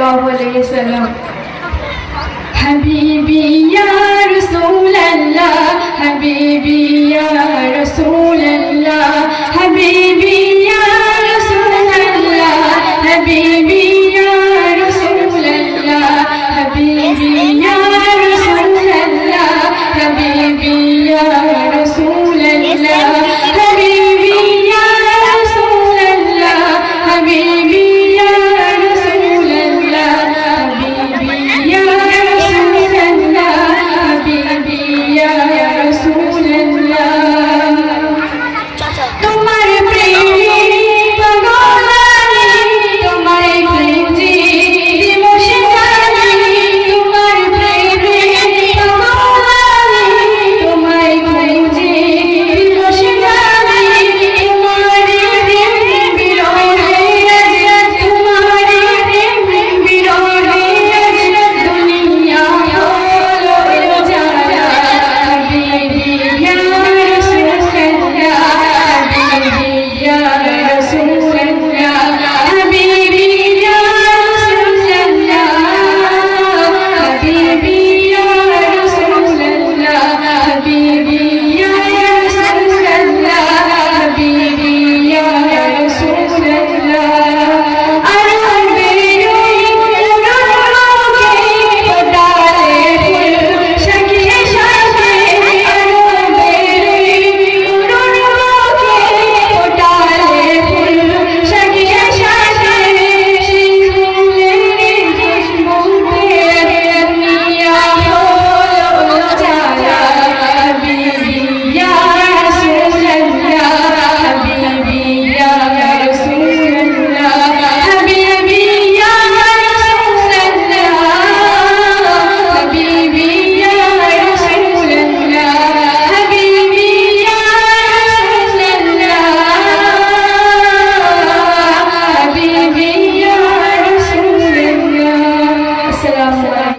সাল্লাল্লাহু আলাইহি সাল্লাম হাবিবি ইয়া রাসূলুল্লাহ হাবিবি